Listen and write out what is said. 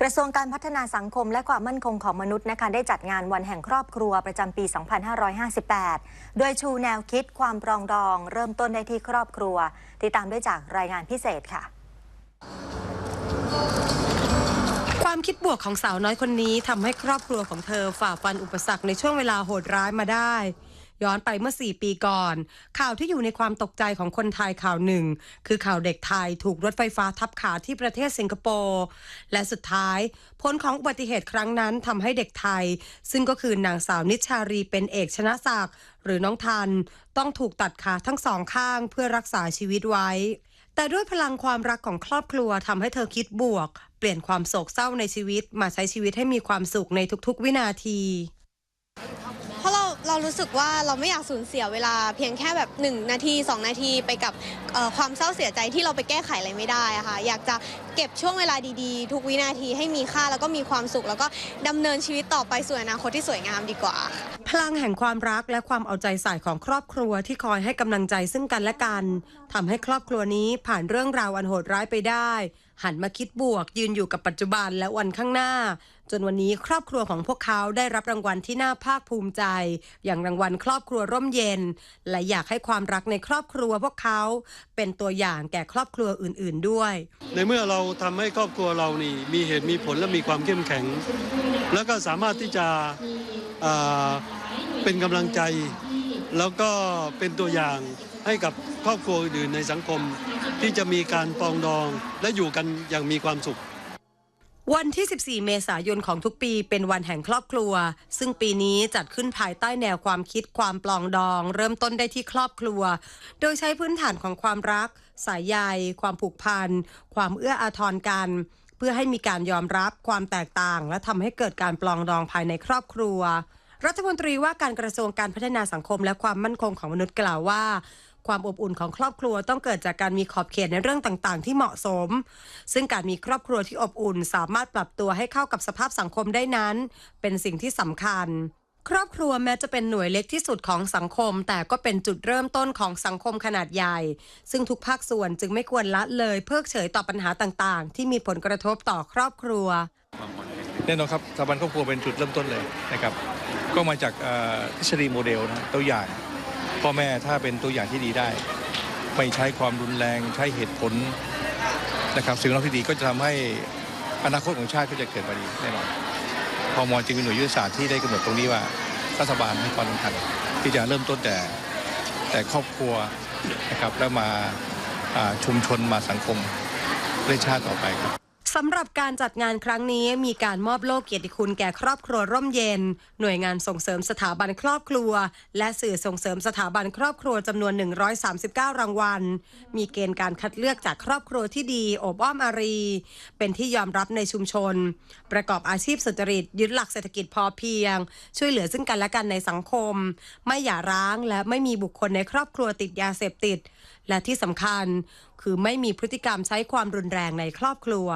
กระทรวงการพัฒนาสังคมและความมั่นคงของมนุษย์นะคะได้จัดงานวันแห่งครอบครัวประจำปี 2558 โดยชูแนวคิดความปรองดอง เริ่มต้นได้ที่ครอบครัว ติดตามได้จากรายงานพิเศษค่ะ ความคิดบวกของสาวน้อยคนนี้ทำให้ครอบครัวของเธอฝ่าฟันอุปสรรคในช่วงเวลาโหดร้ายมาได้ ย้อนไปเมื่อ 4 ปีก่อน ข่าวที่อยู่ในความตกใจของคนไทยข่าวหนึ่ง คือข่าวเด็กไทยถูกรถไฟฟ้าทับขาที่ประเทศสิงคโปร์และสุดท้าย ผลของอุบัติเหตุครั้งนั้นทำให้เด็กไทย ซึ่งก็คือนางสาวนิชชารีเป็นเอกชนะศักดิ์หรือน้องทัน ต้องถูกตัดขาทั้งสองข้างเพื่อรักษาชีวิตไว้แต่ด้วยพลังความรักของครอบครัวทำให้เธอคิดบวก เปลี่ยนความโศกเศร้าในชีวิตมาใช้ชีวิตให้มีความสุขในทุกๆ วินาที เรารู้สึกว่าเราไม่อยากสูญเสียเวลาเพียงแค่แบบ 1 นาที 2 นาทีไปกับความเศร้าเสียใจที่เราไปแก้ไขอะไรไม่ได้ค่ะอยากจะเก็บช่วงเวลาดีๆ ทุกวินาทีให้มีค่าแล้วก็มีความสุข แล้วก็ดำเนินชีวิตต่อไปสู่อนาคตที่สวยงามดีกว่า พลังแห่งความรักและความเอาใจใส่ของครอบครัวที่คอยให้กำลังใจซึ่งกันและกันทำให้ครอบครัวนี้ผ่านเรื่องราวอันโหดร้ายไปได้ หันมาคิดบวก ยืนอยู่กับปัจจุบันและวันข้างหน้า จนวันนี้ครอบครัวของพวกเขาได้รับรางวัลที่น่าภาคภูมิใจ อย่างรางวัลครอบครัวร่มเย็น และอยากให้ความรักในครอบครัวพวกเขาเป็นตัวอย่างแก่ครอบครัวอื่น ๆด้วย ในเมื่อเราทำให้ครอบครัวเรานี่มีเหตุมีผลและมีความเข้มแข็ง แล้วก็สามารถที่จะเป็นกำลังใจ แล้วก็เป็นตัวอย่างให้กับครอบครัวอื่นในสังคม ที่จะมีการปองดองและอยู่กันอย่างมีความสุขวันที่ 14 เมษายนของทุกปีเป็นวันแห่งครอบครัว ซึ่งปีนี้จัดขึ้นภายใต้แนวความคิดความปลองดอง เริ่มต้นได้ที่ครอบครัว โดยใช้พื้นฐานของความรัก สายใยความผูกพัน ความเอื้ออาทรกัน เพื่อให้มีการยอมรับความแตกต่าง และทำให้เกิดการปลองดองภายในครอบครัว รัฐมนตรีว่าการกระทรวงการพัฒนาสังคมและความมั่นคงของมนุษย์กล่าวว่า ความอบอุ่นของครอบครัวต้องเกิดจากการมีขอบเขตในเรื่องต่างๆ ที่เหมาะสม ซึ่งการมีครอบครัวที่อบอุ่น สามารถปรับตัวให้เข้ากับสภาพสังคมได้นั้น เป็นสิ่งที่สำคัญครอบครัวแม้จะเป็นหน่วยเล็กที่สุดของสังคม แต่ก็เป็นจุดเริ่มต้นของสังคมขนาดใหญ่ ซึ่งทุกภาคส่วนจึงไม่ควรละเลยเพิกเฉยต่อปัญหาต่างๆ ที่มีผลกระทบต่อครอบครัว แน่นอนครับสถาบันครอบครัวเป็นจุดเริ่มต้นเลยนะครับ ก็มาจากทฤษฎีโมเดลนะตัวอย่างพ่อแม่ถ้าเป็นตัวอย่างที่ดีได้ ไม่ใช้ความรุนแรงใช้เหตุผลนะครับสิ่งเราที่ดีก็จะทำให้อนาคตของชาติก็จะเกิดมาดีแน่นอนพอมอจึงเป็นหน่วยยุทธศาสตร์ที่ได้กำหนดตรงนี้ว่ารัฐบาลให้ความสำคัญที่จะเริ่มต้นแต่แต่ครอบครัวนะครับแล้วมาชุมชนมาสังคมเพื่อชาติต่อไปครับ สำหรับการจัดงานครั้งนี้มีการมอบโล่เกียรติคุณแก่ครอบครัวร่มเย็น หน่วยงานส่งเสริมสถาบันครอบครัว และสื่อส่งเสริมสถาบันครอบครัวจำนวน 139 รางวัล มีเกณฑ์การคัดเลือกจากครอบครัวที่ดีอบอ้อมอารี เป็นที่ยอมรับในชุมชน ประกอบอาชีพสุจริตยึดหลักเศรษฐกิจพอเพียง ช่วยเหลือซึ่งกันและกันในสังคม ไม่หย่าร้างและไม่มีบุคคลในครอบครัวติดยาเสพติด และที่สำคัญ คือไม่มีพฤติกรรมใช้ความรุนแรงในครอบครัว